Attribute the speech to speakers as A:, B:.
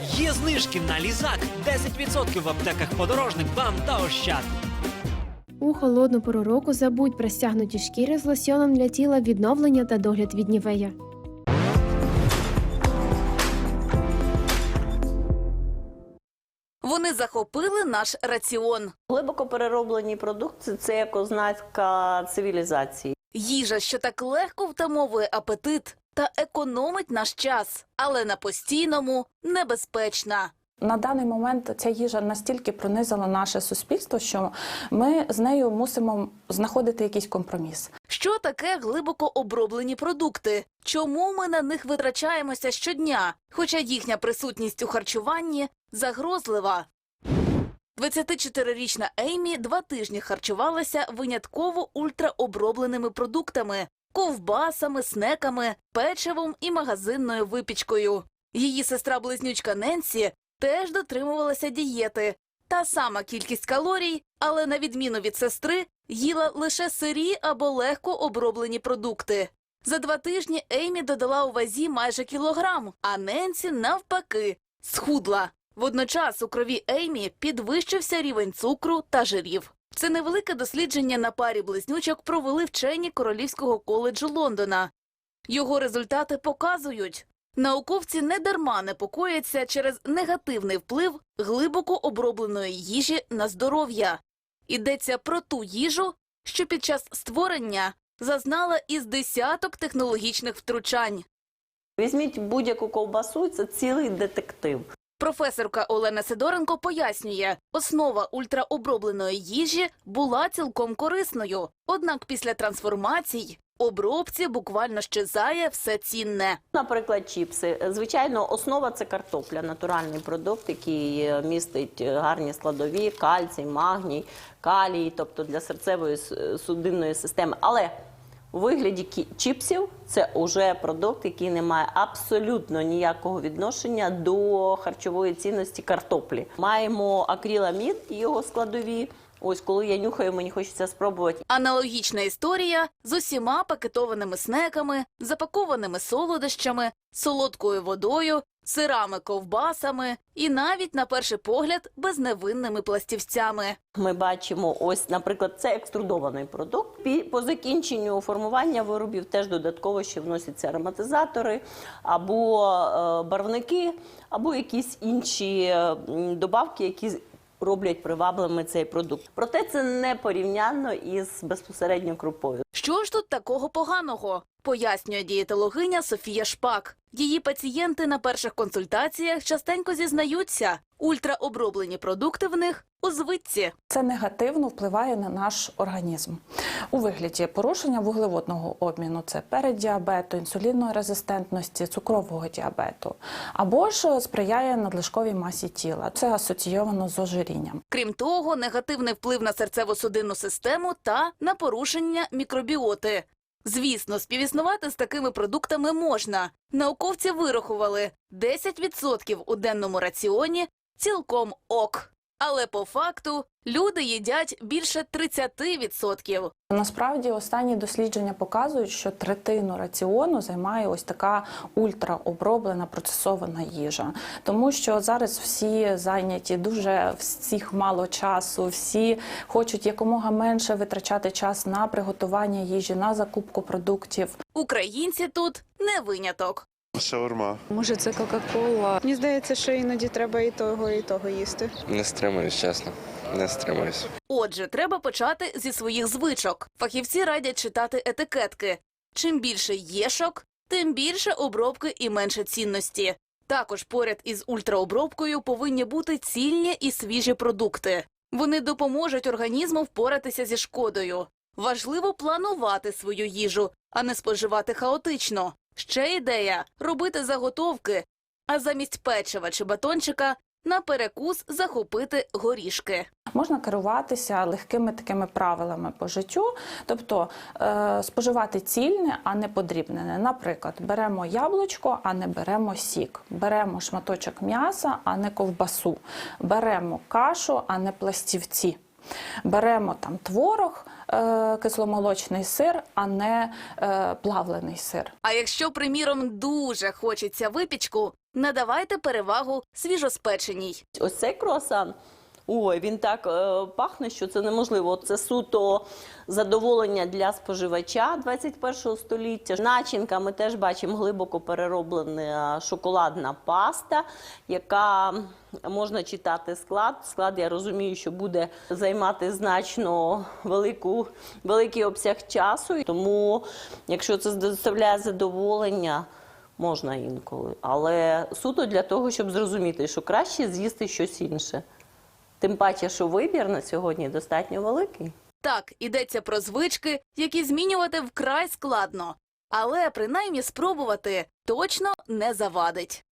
A: Є знижки на лізак 10% в аптеках подорожник, бам та ощад.
B: У холодну пору року забудь про стягнуті шкіри з лосьоном для тіла відновлення та догляд від нівея.
C: Вони захопили наш раціон.
D: Глибоко перероблені продукти це як ознака цивілізації.
C: Їжа, що так легко втамовує апетит та економить наш час, але на постійному небезпечна.
E: На даний момент ця їжа настільки пронизала наше суспільство, що ми з нею мусимо знаходити якийсь компроміс.
C: Що таке глибоко оброблені продукти? Чому ми на них витрачаємося щодня, хоча їхня присутність у харчуванні загрозлива? 24-річна Еймі два тижні харчувалася винятково ультраобробленими продуктами, ковбасами, снеками, печивом і магазинною випічкою. Її сестра-близнючка Ненсі теж дотримувалася дієти. Та сама кількість калорій, але на відміну від сестри, їла лише сирі або легко оброблені продукти. За два тижні Еймі додала у вазі майже кілограм, а Ненсі навпаки схудла. Водночас у крові Еймі підвищився рівень цукру та жирів. Це невелике дослідження на парі близнючок провели вчені Королівського коледжу Лондона. Його результати показують. Науковці недарма непокояться через негативний вплив глибоко обробленої їжі на здоров'я. Йдеться про ту їжу, що під час створення зазнала із десяток технологічних втручань.
D: Візьміть будь-яку ковбасу, це цілий детектив.
C: Професорка Олена Сидоренко пояснює, основа ультраобробленої їжі була цілком корисною. Однак після трансформацій обробці буквально щезає все цінне.
D: Наприклад, чіпси. Звичайно, основа це картопля, натуральний продукт, який е, містить е, гарні складові, кальцій, магній, калій, тобто для серцевої судинної системи. Але у вигляді чіпсів це вже продукт, який не має абсолютно ніякого відношення до харчової цінності картоплі. Маємо акриламід і його складові. Ось коли я нюхаю, мені хочеться спробувати.
C: Аналогічна історія з усіма пакетованими снеками, запакованими солодощами, солодкою водою, сирами ковбасами і навіть на перший погляд безневинними пластівцями.
D: Ми бачимо, ось, наприклад, це екструдований продукт. По закінченню формування виробів теж додатково ще вносяться ароматизатори або е, барвники, або якісь інші е, добавки, які роблять привабливими цей продукт. Проте це не порівняно із безпосередньо крупою.
C: Що ж тут такого поганого? Пояснює дієтологиня Софія Шпак. Її пацієнти на перших консультаціях частенько зізнаються, ультраоброблені продукти в них у звитці.
E: Це негативно впливає на наш організм у вигляді порушення вуглеводного обміну, це переддіабету, інсулінної резистентності, цукрового діабету, або ж сприяє надлишковій масі тіла. Це асоційовано з ожирінням.
C: Крім того, негативний вплив на серцево-судинну систему та на порушення мікробіоти. Звісно, співіснувати з такими продуктами можна. Науковці вирахували 10% у денному раціоні цілком ок. Але по факту люди їдять більше 30%.
E: Насправді останні дослідження показують, що третину раціону займає ось така ультраоброблена процесована їжа, тому що зараз всі зайняті дуже всіх мало часу, всі хочуть якомога менше витрачати час на приготування їжі, на закупку продуктів.
C: Українці тут не виняток.
F: Шаурма.
G: Може, це Кока-Кола. Мені здається, що іноді треба і того, і того їсти.
H: Не стримуюсь, чесно. Не стримуюсь.
C: Отже, треба почати зі своїх звичок. Фахівці радять читати етикетки. Чим більше єшок, тим більше обробки і менше цінності. Також поряд із ультраобробкою повинні бути цільні і свіжі продукти. Вони допоможуть організму впоратися зі шкодою. Важливо планувати свою їжу, а не споживати хаотично. Ще ідея робити заготовки, а замість печива чи батончика на перекус захопити горішки.
E: Можна керуватися легкими такими правилами по життю, тобто е, споживати цільне, а не подрібнене. Наприклад, беремо яблучко, а не беремо сік, беремо шматочок м'яса, а не ковбасу, беремо кашу, а не пластівці. Беремо там творог, кисломолочний сир, а не е, плавлений сир.
C: А якщо, приміром, дуже хочеться випічку, Надавайте перевагу свіжоспеченій.
D: Ось цей круасан. Ой, він так е, пахне, що це неможливо. Це суто задоволення для споживача 21 століття. Начинка ми теж бачимо глибоко перероблена шоколадна паста, яка можна читати склад. Склад я розумію, що буде займати значно велику, великий обсяг часу. Тому, якщо це доставляє задоволення. Можна інколи, але суто для того, щоб зрозуміти, що краще з'їсти щось інше. Тим паче, що вибір на сьогодні достатньо великий.
C: Так, ідеться про звички, які змінювати вкрай складно. Але принаймні спробувати точно не завадить.